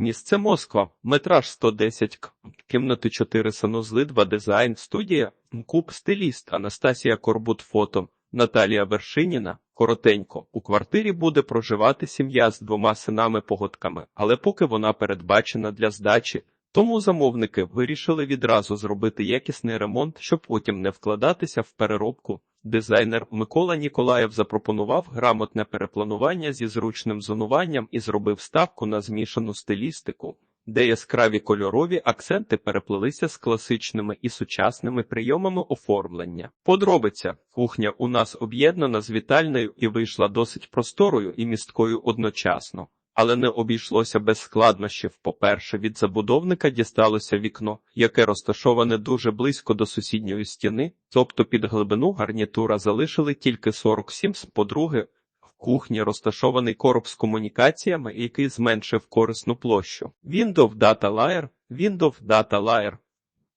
Місце Москва, метраж 110 к. Кімнати 4 санузли 2 дизайн, студія, куб стиліст, Анастасія Корбут. Фото, Наталія Вершиніна. Коротенько, у квартирі буде проживати сім'я з двома синами-погодками, але поки вона передбачена для здачі, тому замовники вирішили відразу зробити якісний ремонт, щоб потім не вкладатися в переробку. Дизайнер Микола Ніколаєв запропонував грамотне перепланування зі зручним зонуванням і зробив ставку на змішану стилістику, де яскраві кольорові акценти переплелися з класичними і сучасними прийомами оформлення. Подробиця кухня у нас об'єднана з вітальною і вийшла досить просторою і місткою одночасно. Але не обійшлося без складнощів. По-перше, від забудовника дісталося вікно, яке розташоване дуже близько до сусідньої стіни, тобто під глибину гарнітура залишили тільки 47 с. По-друге, в кухні розташований короб з комунікаціями, який зменшив корисну площу. Windows Data Layer, Windows Data Layer,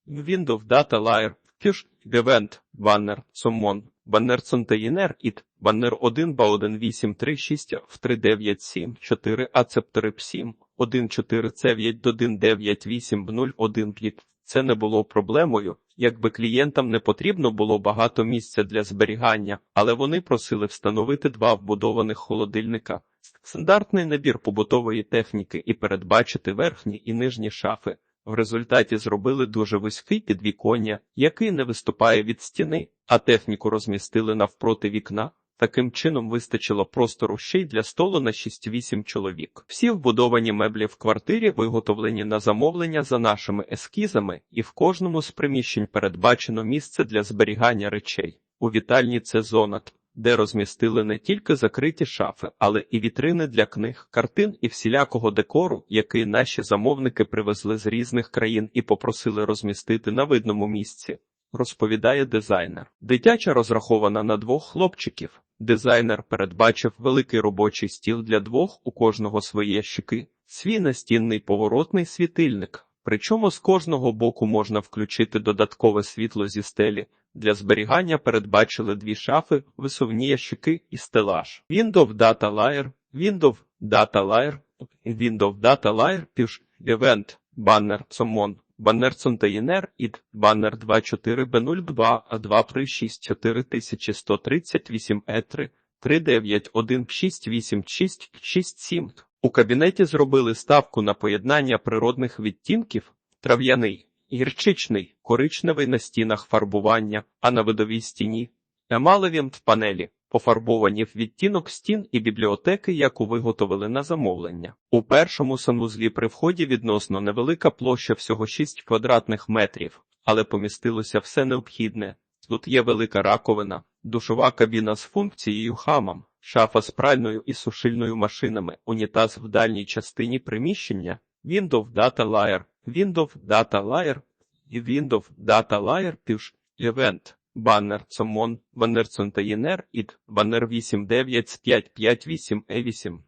Windows Data Layer, Fish, Event, Banner, Summon, Баннер Цонтеїнер, ІТ, Баннер 1 ба 1836 в 397 4 ацепторип 7 149 198 01 5. Це не було проблемою, якби клієнтам не потрібно було багато місця для зберігання, але вони просили встановити два вбудованих холодильника, стандартний набір побутової техніки і передбачити верхні і нижні шафи. В результаті зробили дуже вузький підвіконня, який не виступає від стіни, а техніку розмістили навпроти вікна. Таким чином вистачило простору ще й для столу на 6-8 чоловік. Всі вбудовані меблі в квартирі виготовлені на замовлення за нашими ескізами, і в кожному з приміщень передбачено місце для зберігання речей. У вітальні це зона, де розмістили не тільки закриті шафи, але і вітрини для книг, картин і всілякого декору, який наші замовники привезли з різних країн і попросили розмістити на видному місці. Розповідає дизайнер. Дитяча розрахована на двох хлопчиків. Дизайнер передбачив великий робочий стіл для двох, у кожного своє щики, свій настінний поворотний світильник. Причому з кожного боку можна включити додаткове світло зі стелі. Для зберігання передбачили дві шафи, висувні ящики і стелаж. Windows Data Layer, Windows Data Layer, Windows Data Layer, Push, Event, Banner, Summon, Баннер Цонтеїнер, ід, баннер 24B02, А2 при 64138 Е3, 391686667. У кабінеті зробили ставку на поєднання природних відтінків, трав'яний, гірчичний, коричневий на стінах фарбування, а на видовій стіні, емалеві панелі, пофарбовані в відтінок стін і бібліотеки, яку виготовили на замовлення. У першому санвузлі при вході відносно невелика площа всього 6 квадратних метрів, але помістилося все необхідне. Тут є велика раковина, душова кабіна з функцією хамам, шафа з пральною і сушильною машинами, унітаз в дальній частині приміщення, Windows Data Layer, Windows Data Layer і Windows Data Layer Push Event. Баннер Цомон, Баннер Цонтаїнер, ід, Баннер 89558 E8,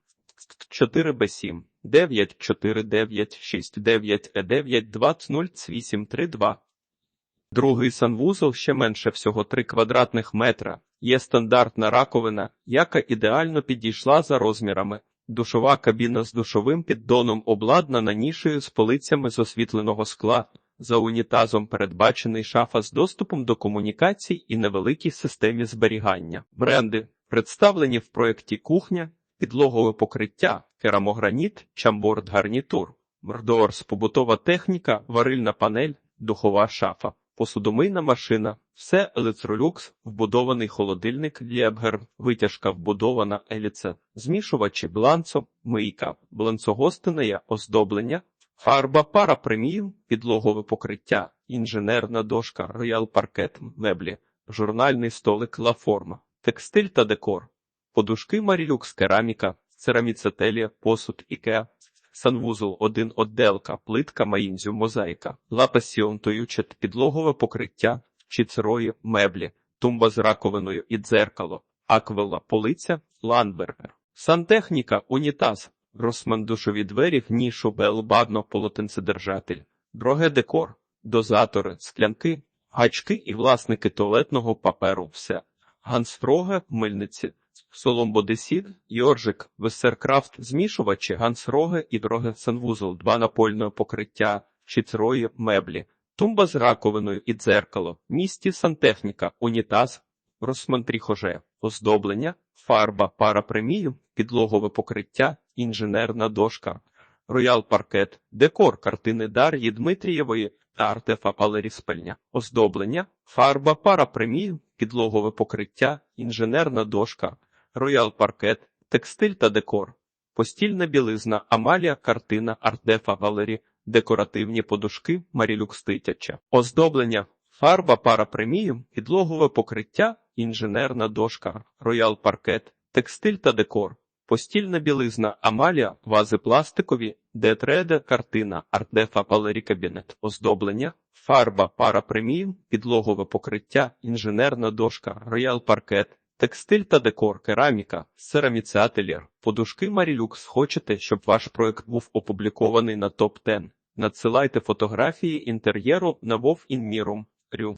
4B7, 94969 20832. Другий санвузол ще менше всього 3 квадратних метра. Є стандартна раковина, яка ідеально підійшла за розмірами. Душова кабіна з душовим піддоном обладнана нішею з полицями з освітленого скла. За унітазом передбачений шафа з доступом до комунікацій і невеликій системі зберігання. Бренди представлені в проєкті кухня, підлогове покриття, керамограніт, чамборд гарнітур, Мордорс, побутова техніка, варильна панель, духова шафа, посудомийна машина, все Елецролюкс, вбудований холодильник Лєбгер, витяжка вбудована еліце, змішувачі бланцо, мийка, бланцогостинеє оздоблення, Фарба пара преміум, підлогове покриття, інженерна дошка, роял паркет, меблі, журнальний столик ла форма, текстиль та декор, подушки Марілюкс, кераміка, цераміцетелія, посуд Ікеа, санвузол 1 отделка, плитка Маїнзю, мозаїка, лапасіон тоючет, підлогове покриття, чіцерої, меблі, тумба з раковиною і дзеркало, аквела, полиця, ланбергер, сантехніка, унітаз. Росман душові двері в нішу белбадно полотенцедержатель, дороге декор, дозатори, склянки, гачки і власники туалетного паперу. Все. Гансфроге, мильниці, Соломбо Десід, Йоржик, Весеркрафт, змішувачі, Гансроге і Дроге Санвузол, два напольного покриття, шіцрої меблі, тумба з раковиною і дзеркало, місті сантехніка, унітаз, Росмантріхоже, оздоблення, фарба, пара премію, підлогове покриття, інженерна дошка, роял паркет, декор картини Дар'ї Дмитрієвої та Артефа Палеріспельня, оздоблення, фарба, пара премію, підлогове покриття, інженерна дошка, роял паркет, текстиль та декор, постільна білизна, Амалія, картина Артефа Валері, декоративні подушки, Марілюк Ститяча, оздоблення, фарба, пара премію, підлогове покриття, інженерна дошка, роял паркет, текстиль та декор. Постільна білизна Амалія, вази пластикові, Детреде, картина, артдефа Валері Кабінет, оздоблення, фарба, пара премію, підлогове покриття, інженерна дошка, роял паркет, текстиль та декор, кераміка, сераміцеателєр, подушки Марілюкс. Хочете, щоб ваш проект був опублікований на топ 10 Надсилайте фотографії інтер'єру на Вов Інмірум. Рю.